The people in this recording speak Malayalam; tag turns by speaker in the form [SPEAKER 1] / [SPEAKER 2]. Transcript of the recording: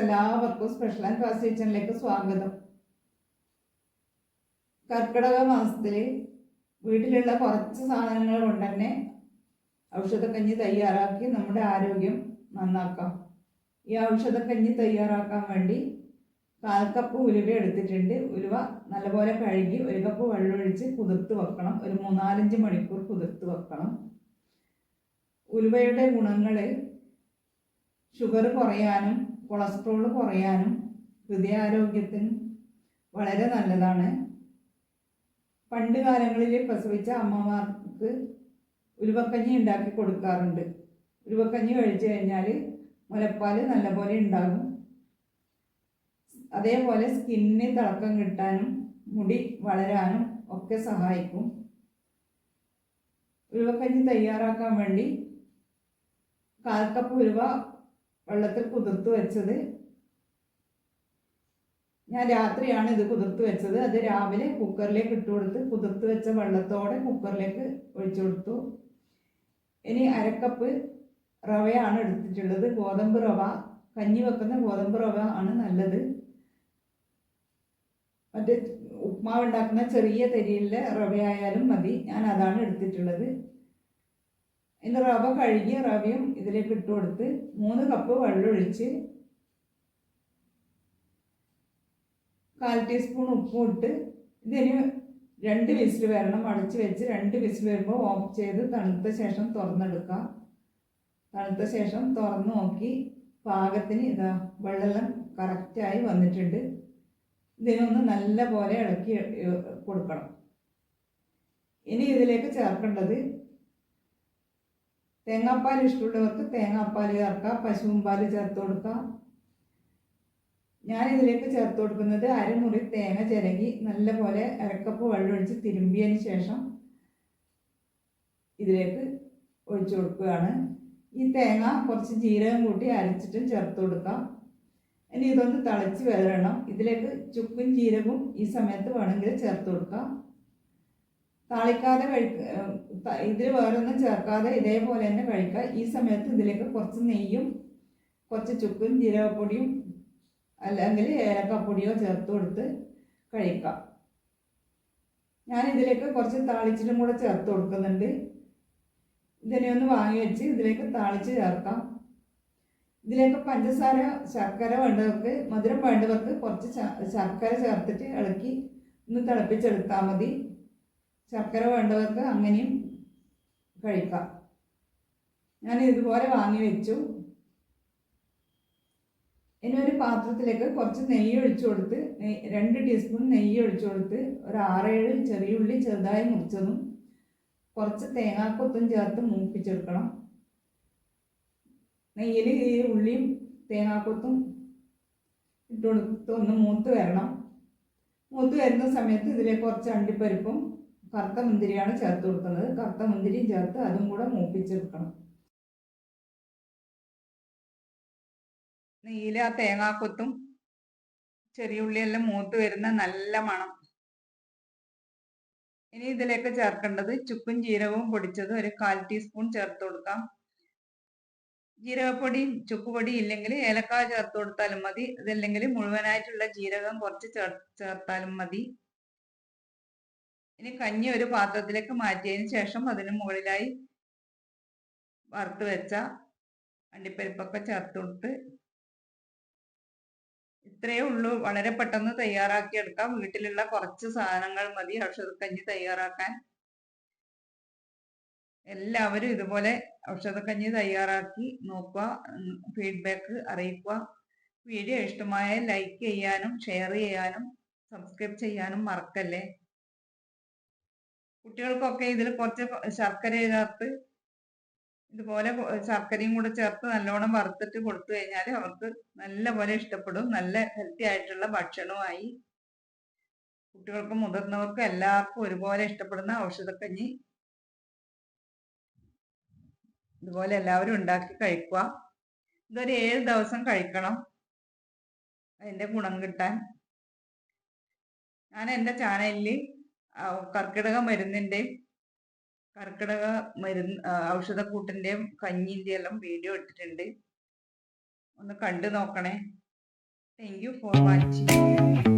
[SPEAKER 1] എല്ലാവർക്കും സ്പെഷ്യൽ ആൻഡ് ഫാസ്റ്റ് കിച്ചണിലേക്ക് സ്വാഗതം. കർക്കിടക മാസത്തിൽ വീട്ടിലുള്ള കുറച്ച് സാധനങ്ങൾ കൊണ്ട് തന്നെ ഔഷധക്കഞ്ഞി തയ്യാറാക്കി നമ്മുടെ ആരോഗ്യം നന്നാക്കാം. ഈ ഔഷധക്കഞ്ഞി തയ്യാറാക്കാൻ വേണ്ടി കാൽ കപ്പ് ഉലുവ എടുത്തിട്ടുണ്ട്. ഉലുവ നല്ലപോലെ കഴുകി ഒരു കപ്പ് വെള്ളമൊഴിച്ച് കുതിർത്ത് വെക്കണം. ഒരു മൂന്നാലഞ്ച് മണിക്കൂർ കുതിർത്ത് വെക്കണം. ഉലുവയുടെ ഗുണങ്ങൾ ഷുഗർ കുറയാനും കൊളസ്ട്രോൾ കുറയാനും ഹൃദയാരോഗ്യത്തിന് വളരെ നല്ലതാണ്. പണ്ട് കാലങ്ങളിൽ പ്രസവിച്ച അമ്മമാർക്ക് ഉരുവക്കഞ്ഞി ഉണ്ടാക്കി കൊടുക്കാറുണ്ട്. ഉരുവക്കഞ്ഞി കഴിച്ചു കഴിഞ്ഞാൽ മുലപ്പാൽ നല്ലപോലെ ഉണ്ടാകും. അതേപോലെ സ്കിന്നിന് തിളക്കം കിട്ടാനും മുടി വളരാനും ഒക്കെ സഹായിക്കും. ഉരുവക്കഞ്ഞി തയ്യാറാക്കാൻ വേണ്ടി കാൽ കപ്പ് ഉലുവ വെള്ളത്തിൽ കുതിർത്ത് വെച്ചത്. ഞാൻ രാത്രിയാണ് ഇത് കുതിർത്ത് വെച്ചത്. അത് രാവിലെ കുക്കറിലേക്ക് ഇട്ട് കൊടുത്ത് കുതിർത്ത് വെച്ച വെള്ളത്തോടെ കുക്കറിലേക്ക് ഒഴിച്ചു കൊടുത്തു. ഇനി അരക്കപ്പ് റവയാണ് എടുത്തിട്ടുള്ളത്. ഗോതമ്പ് റവ കഞ്ഞി വെക്കുന്ന ഗോതമ്പ് റവ ആണ് നല്ലത്. മറ്റേ ഉപ്മാവ് ഉണ്ടാക്കുന്ന ചെറിയ തരിയിലെ റവയായാലും മതി. ഞാൻ അതാണ് എടുത്തിട്ടുള്ളത്. ഇനി റവ കഴുകി റവയും ഇതിലേക്ക് ഇട്ട് കൊടുത്ത് മൂന്ന് കപ്പ് വെള്ളം ഒഴിച്ച് കാൽ ടീസ്പൂൺ ഉപ്പും ഇട്ട് ഇതിന് രണ്ട് വിസിൽ വരണം. അടച്ച് വെച്ച് രണ്ട് വിസിൽ വരുമ്പോൾ ഓഫ് ചെയ്ത് തണുത്ത ശേഷം തുറന്നെടുക്കാം. തണുത്ത ശേഷം തുറന്ന് നോക്കി പാകത്തിന് ഇതാ വെള്ളമെല്ലാം കറക്റ്റായി വന്നിട്ടുണ്ട്. ഇതിനൊന്ന് നല്ല പോലെ ഇളക്കി കൊടുക്കണം. ഇനി ഇതിലേക്ക് ചേർക്കേണ്ടത് തേങ്ങാപ്പാൽ ഇഷ്ടമുള്ളവർക്ക് തേങ്ങാപ്പാൽ ചേർക്കാം പശുവും പാൽ ചേർത്ത് കൊടുക്കാം. ഞാൻ ഇതിലേക്ക് ചേർത്ത് കൊടുക്കുന്നത് അരമുറി തേങ്ങ ചിരകി നല്ലപോലെ അരക്കപ്പ് വെള്ളമൊഴിച്ച് തിരുമ്പിയതിന് ശേഷം ഇതിലേക്ക് ഒഴിച്ചു കൊടുക്കുകയാണ്. ഈ തേങ്ങ കുറച്ച് ജീരകം കൂട്ടി അരച്ചിട്ടും ചേർത്ത് കൊടുക്കാം. ഇനി ഇതൊന്ന് തിളച്ച് വരണം. ഇതിലേക്ക് ചുക്കും ജീരകവും ഈ സമയത്ത് വേണമെങ്കിൽ ചേർത്ത് കൊടുക്കാം. താളിക്കാതെ കഴിക്ക ഇതിൽ വേറൊന്നും ചേർക്കാതെ ഇതേപോലെ തന്നെ കഴിക്കുക ഈ സമയത്ത് ഇതിലേക്ക് കുറച്ച് നെയ്യും കുറച്ച് ചുക്കും ജീരകപ്പൊടിയും അല്ലെങ്കിൽ ഏലക്കപ്പൊടിയോ ചേർത്ത് കൊടുത്ത് കഴിക്കാം. ഞാൻ ഇതിലേക്ക് കുറച്ച് താളിച്ചിട്ടും കൂടെ ചേർത്ത് കൊടുക്കുന്നുണ്ട്. ഇതിനെ ഒന്ന് വാങ്ങി വെച്ച് ഇതിലേക്ക് താളിച്ച് ചേർക്കാം. ഇതിലേക്ക് പഞ്ചസാര ശർക്കര വേണ്ടവർക്ക് മധുരം വേണ്ടവർക്ക് കുറച്ച് ശർക്കര ചേർത്തിട്ട് ഇളക്കി ഒന്ന് തിളപ്പിച്ചെടുത്താൽ മതി. ശർക്കര വേണ്ടവർക്ക് അങ്ങനെയും കഴിക്കാം. ഞാൻ ഇതുപോലെ വാങ്ങി വെച്ചു. ഇനി ഒരു പാത്രത്തിലേക്ക് കുറച്ച് നെയ്യ് ഒഴിച്ചു കൊടുത്ത് രണ്ട് ടീസ്പൂൺ നെയ്യ് ഒഴിച്ചു കൊടുത്ത് ഒരു ആറേഴ് ചെറിയ ഉള്ളി ചെറുതായി മുറിച്ചതും കുറച്ച് തേങ്ങാക്കൊത്തും ചേർത്ത് മൂപ്പിച്ചെടുക്കണം. നെയ്യിൽ ഈ ഉള്ളിയും തേങ്ങാക്കൊത്തും ഇട്ട് കൊടുത്ത് ഒന്ന് മൂത്ത് വരണം. മൂത്ത് വരുന്ന സമയത്ത് ഇതിലേക്ക് കുറച്ച് അണ്ടിപ്പരിപ്പും കറുത്ത മുന്തിരിയാണ് ചേർത്ത് കൊടുക്കുന്നത്. കറുത്ത മുന്തിരിയും ചേർത്ത് അതും കൂടെ മൂപ്പിച്ചെടുക്കണം. നീല തേങ്ങാക്കൊത്തും ചെറിയ ഉള്ളിയെല്ലാം മൂത്ത് വരുന്ന നല്ല മണം. ഇനി ഇതിലേക്ക് ചേർക്കേണ്ടത് ചുക്കും ജീരകവും പൊടിച്ചത് ഒരു കാൽ ടീസ്പൂൺ ചേർത്ത് കൊടുക്കാം. ജീരകപ്പൊടി ചുക്കുപൊടി ഇല്ലെങ്കിൽ ഏലക്കായ ചേർത്ത് കൊടുത്താലും മതി. അതല്ലെങ്കിൽ മുഴുവനായിട്ടുള്ള ജീരകം കുറച്ച് ചേർ ചേർത്താലും മതി. ഇനി കഞ്ഞി ഒരു പാത്രത്തിലേക്ക് മാറ്റിയതിന് ശേഷം അതിന് മുകളിലായി വറുത്ത് വെച്ച അണ്ടിപ്പരിപ്പൊക്കെ ചേർത്ത് ഇത്രയേ ഉള്ളൂ. വളരെ പെട്ടെന്ന് തയ്യാറാക്കിയെടുക്കാം. വീട്ടിലുള്ള കുറച്ച് സാധനങ്ങൾ മതി. ഔഷധക്കഞ്ഞി തയ്യാറാക്കാൻ. എല്ലാവരും ഇതുപോലെ ഔഷധക്കഞ്ഞി തയ്യാറാക്കി നോക്കുക ഫീഡ്ബാക്ക് അറിയിക്കുക. വീഡിയോ ഇഷ്ടമായ ലൈക്ക് ചെയ്യാനും ഷെയർ ചെയ്യാനും സബ്സ്ക്രൈബ് ചെയ്യാനും മറക്കല്ലേ? കുട്ടികൾക്കൊക്കെ ഇതിൽ കുറച്ച് ശർക്കര ചേർത്ത് ഇതുപോലെ ശർക്കരയും കൂടെ ചേർത്ത് നല്ലോണം വറുത്തിട്ട് കൊടുത്തു കഴിഞ്ഞാൽ അവർക്ക് നല്ല പോലെ ഇഷ്ടപ്പെടും. നല്ല ഹെൽത്തി ആയിട്ടുള്ള ഭക്ഷണമായി കുട്ടികൾക്കും മുതിർന്നവർക്കും എല്ലാവർക്കും ഒരുപോലെ ഇഷ്ടപ്പെടുന്ന ഔഷധക്കഞ്ഞി ഇതുപോലെ എല്ലാവരും ഉണ്ടാക്കി കഴിക്കുക. ഇതൊരു ഏഴ് ദിവസം കഴിക്കണം അതിന്റെ ഗുണം കിട്ടാൻ. ഞാൻ എന്റെ ചാനലിൽ കർക്കിടക മരുന്നിന്റെയും കർക്കിടക മരുന്ന് ഔഷധക്കൂട്ടിന്റെയും കഞ്ഞിന്റെയും എല്ലാം വീഡിയോ ഇട്ടിട്ടുണ്ട്. ഒന്ന് കണ്ടു നോക്കണേ. Thank you for watching